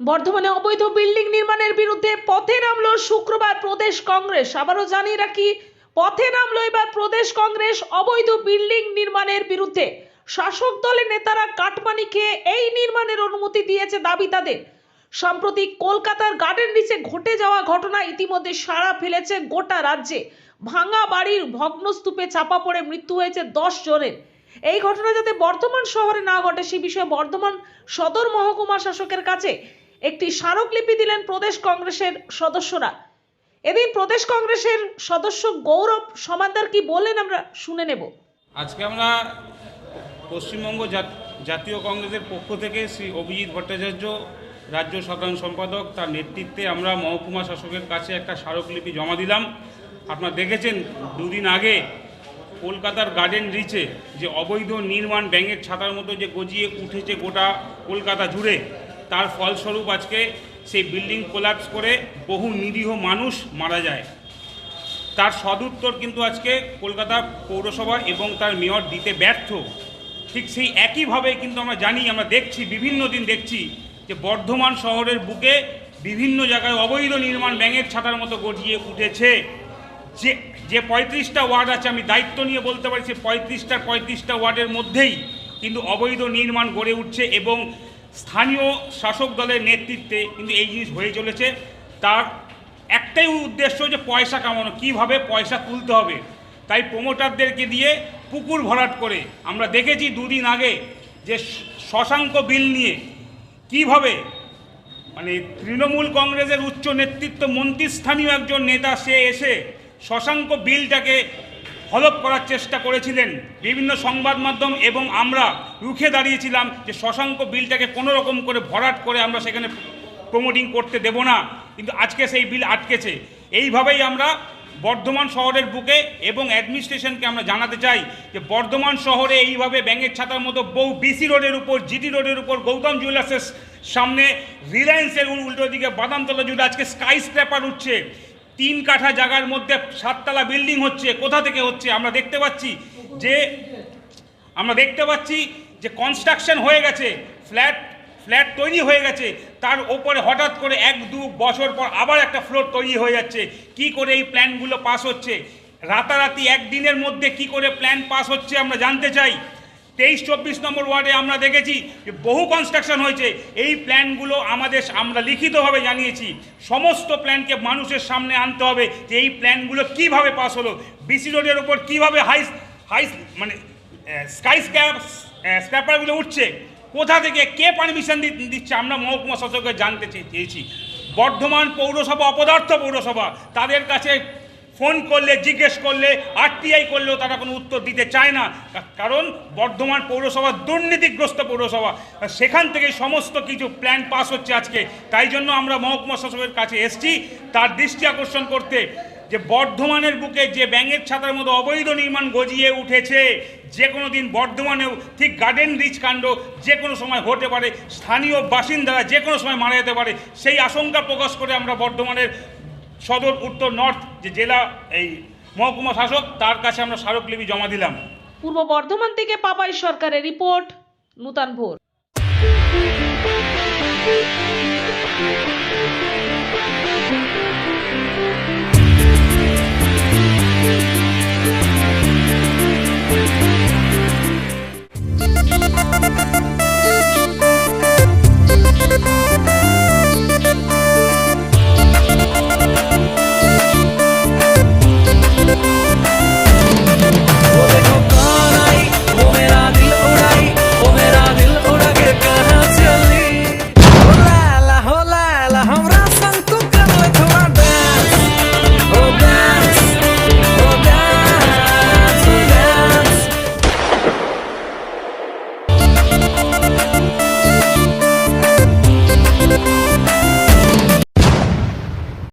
বর্ধমানে অবৈধ বিল্ডিং নির্মাণের বিরুদ্ধে পথে নামলো শুক্রবার প্রদেশ কংগ্রেস। আবারও জানিয়ে রাখি, পথে নামলো এবার প্রদেশ কংগ্রেস অবৈধ বিল্ডিং নির্মাণের বিরুদ্ধে। শাসক দলের নেতারা কাটমানি খেয়ে এই নির্মাণের অনুমতি দিয়েছে দাবি তাদের। সম্প্রতি কলকাতার গার্ডেন রিচে ঘটে যাওয়া ঘটনা ইতিমধ্যে সাড়া ফেলেছে গোটা রাজ্যে। ভাঙা বাড়ির ভগ্নস্তূপে চাপা পড়ে মৃত্যু হয়েছে দশ জনের। এই ঘটনা যাতে বর্ধমান শহরে না ঘটে, সে বিষয়ে বর্ধমান সদর মহকুমা শাসকের কাছে একটি স্মারকলিপি দিলেন প্রদেশ কংগ্রেসের সদস্যরা। এদিন প্রদেশ কংগ্রেসের সদস্য গৌরব সমাদার কি বললেন আমরা শুনে নেব। আজকে আমরা পশ্চিমবঙ্গ জাত- জাতীয় কংগ্রেসের পক্ষ থেকে শ্রী অভিজিৎ ভট্টাচার্য, রাজ্য সাধারণ সম্পাদক, তার নেতৃত্বে আমরা মহকুমা শাসকের কাছে একটা স্মারকলিপি জমা দিলাম। আপনারা দেখেছেন, দুদিন আগে কলকাতার গার্ডেন রিচে যে অবৈধ নির্মাণ ব্যাঙের ছাতার মতো যে গজিয়ে উঠেছে গোটা কলকাতা জুড়ে তার ফলস্বরূপ আজকে সেই বিল্ডিং কোলাপস করে বহু নিরীহ মানুষ মারা যায়। তার সদুত্তর কিন্তু আজকে কলকাতা পৌরসভা এবং তার মেয়র দিতে ব্যর্থ। ঠিক সেই একইভাবে কিন্তু আমরা জানি, আমরা দেখছি, বিভিন্ন দিন দেখছি যে বর্ধমান শহরের বুকে বিভিন্ন জায়গায় অবৈধ নির্মাণ ব্যাঙের ছাতার মতো গজিয়ে উঠেছে। যে যে পঁয়ত্রিশটা ওয়ার্ড আছে, আমি দায়িত্ব নিয়ে বলতে পারি সে পঁয়ত্রিশটা পঁয়ত্রিশটা ওয়ার্ডের মধ্যেই কিন্তু অবৈধ নির্মাণ গড়ে উঠছে এবং স্থানীয় শাসক দলের নেতৃত্বে কিন্তু এই জিনিস হয়ে চলেছে। তার একটাই উদ্দেশ্য যে পয়সা কামানো, কীভাবে পয়সা তুলতে হবে। তাই প্রমোটারদেরকে দিয়ে পুকুর ভরাট করে আমরা দেখেছি দুদিন আগে যে শশাঙ্ক বিল নিয়ে কীভাবে মানে তৃণমূল কংগ্রেসের উচ্চ নেতৃত্ব মন্ত্রীস্থানীয় একজন নেতা সে এসে শশাঙ্ক বিলটাকে হলপ করার চেষ্টা করেছিলেন। বিভিন্ন সংবাদ মাধ্যম এবং আমরা রুখে দাঁড়িয়েছিলাম যে শশাঙ্ক বিলটাকে কোনো রকম করে ভরাট করে আমরা সেখানে প্রমোটিং করতে দেব না। কিন্তু আজকে সেই বিল আটকেছে। এইভাবেই আমরা বর্ধমান শহরের বুকে এবং অ্যাডমিনিস্ট্রেশনকে আমরা জানাতে চাই যে বর্ধমান শহরে এইভাবে ব্যাঙের ছাতার মতো বহু বিসি রোডের উপর, জিটি রোডের উপর, গৌতম জুয়েলার্সের সামনে রিলায়েন্সের উল্টো দিকে বাদামতলা জুড়ে আজকে স্কাই স্ক্র্যাপার উঠছে। তিন কাঠা জায়গার মধ্যে সাততলা বিল্ডিং হচ্ছে, কোথা থেকে হচ্ছে? আমরা দেখতে পাচ্ছি যে, আমরা দেখতে পাচ্ছি যে কনস্ট্রাকশন হয়ে গেছে ফ্ল্যাট ফ্ল্যাট তৈরি হয়ে গেছে, তার ওপরে হঠাৎ করে এক দু বছর পর আবার একটা ফ্লোর তৈরি হয়ে যাচ্ছে। কি করে এই প্ল্যানগুলো পাস হচ্ছে? রাতারাতি একদিনের মধ্যে কি করে প্ল্যান পাস হচ্ছে আমরা জানতে চাই। তেইশ, চব্বিশ নম্বর ওয়ার্ডে আমরা দেখেছি যে বহু কনস্ট্রাকশন হয়েছে। এই প্ল্যানগুলো আমাদের আমরা লিখিতভাবে জানিয়েছি। সমস্ত প্ল্যানকে মানুষের সামনে আনতে হবে যে এই প্ল্যানগুলো কীভাবে পাস হলো। বিসি রোডের ওপর কীভাবে হাই হাই মানে স্কাই স্ক্যাপ স্ক্র্যাপারগুলো উঠছে, কোথা থেকে কে পারমিশন দিচ্ছে আমরা মহকুমা শাসককে জানতে চেয়েছি। বর্ধমান পৌরসভা, অপদার্থ পৌরসভা, তাদের কাছে ফোন করলে, জিজ্ঞেস করলে, আরটিআই করলেও তারা কোনো উত্তর দিতে চায় না। কারণ বর্ধমান পৌরসভা দুর্নীতিগ্রস্ত পৌরসভা। সেখান থেকে সমস্ত কিছু প্ল্যান পাস হচ্ছে আজকে। তাই জন্য আমরা মহকুমা শাসকের কাছে এসছি। তার দৃষ্টি আকর্ষণ করতে যে বর্ধমানের বুকে যে ব্যাঙের ছাতার মতো অবৈধ নির্মাণ গজিয়ে উঠেছে, যে কোনো দিন বর্ধমানেও ঠিক গার্ডেন রিচ কাণ্ড যে কোনো সময় হতে পারে। স্থানীয় বাসিন্দারা যে কোনো সময় মারা যেতে পারে। সেই আশঙ্কা প্রকাশ করে আমরা বর্ধমানের সদর, উত্তর, নর্থ যে জেলা এই মহকুমা শাসক, তার কাছে আমরা স্মারকলিপি জমা দিলাম। পূর্ব বর্ধমান থেকে পাপাই সরকারের রিপোর্ট, নূতন ভোর।